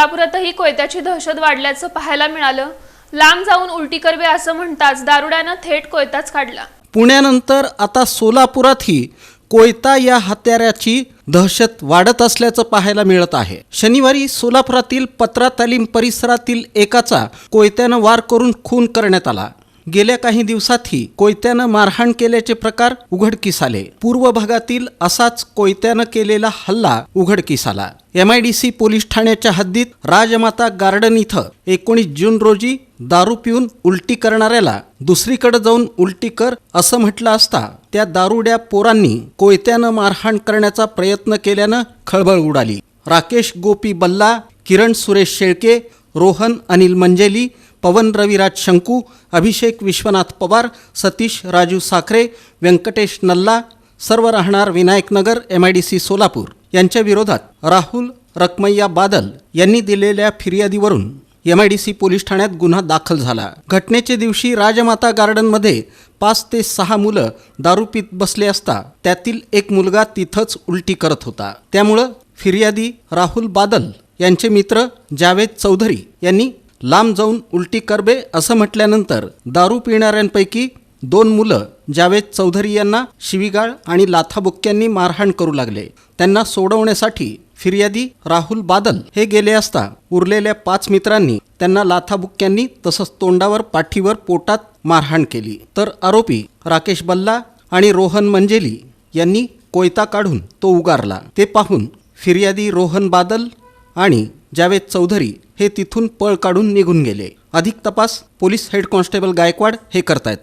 सोलापुरातही कोयत्याची दहशत वाढल्याचं पाहायला मिळालं. लांब जाऊन उलटी करवे असं म्हणताच दारुड्यानं थेट कोयताच काढला. पुण्यानंतर आता सोलापुरातही कोयता या हत्याराची दहशत वाढत असल्याचं पाहायला मिळत आहे. शनिवारी सोलापुरातील पत्रा तालीम परिसरातील एकाचा कोयत्यानं वार करून खून करण्यात आला. गेल्या काही दिवसातही कोयत्यानं मारहाण केल्याचे प्रकार उघडकीस आले पूर्व भागातील असाच कोयत्यानं केलेला हल्ला उघडकीस आला एम पोलीस ठाण्याच्या हद्दीत राजमाता गार्डन इथं एकोणीस जून रोजी दारू पिऊन उलटी करणाऱ्याला दुसरीकडे जाऊन उलटी कर असं म्हटलं असता त्या दारुड्या पोरांनी कोयत्यानं मारहाण करण्याचा प्रयत्न केल्यानं खळबळ उडाली. राकेश गोपी बल्ला किरण सुरेश शेळके रोहन अनिल मंजेली पवन रविराज शंकू अभिषेक विश्वनाथ पवार सतीश राजू साखरे व्यंकटेश नल्ला सर्व राहणार Vinayaknagar M I D C Solapur. यांच्या विरोधात राहुल रकमय्या बादल यांनी दिलेल्या फिर्यादीवरून M I D C police ठाण्यात गुन्हा दाखल झाला. घटनेच्या दिवशी राजमाता गार्डनमध्ये पाच ते सहा मुलं दारू पित बसले असता त्यातील एक मुलगा तिथंच उलटी करत होता. त्यामुळं फिर्यादी राहुल बादल यांचे मित्र जावेद चौधरी यांनी लांब जाऊन उलटी करबे असं म्हटल्यानंतर दारू पिणाऱ्यांपैकी दोन मुलं जावेद चौधरी यांना शिवीगाळ आणि लाथाबुक्क्यांनी मारहाण करू लागले त्यांना सोडवण्यासाठी फिर्यादी राहुल बादल हे गेले असता उरलेल्या पाच मित्रांनी त्यांना लाथाबुक्क्यांनी तसंच तोंडावर पाठीवर पोटात मारहाण केली. तर आरोपी राकेश बल्ला आणि रोहन मंजेली यांनी कोयता काढून तो उगारला. ते पाहून फिर्यादी रोहन बादल आणि जावेद चौधरी हे तिथून पळ काढून निघून गेले. अधिक तपास पोलीस हेड कॉन्स्टेबल गायकवाड हे करतायत.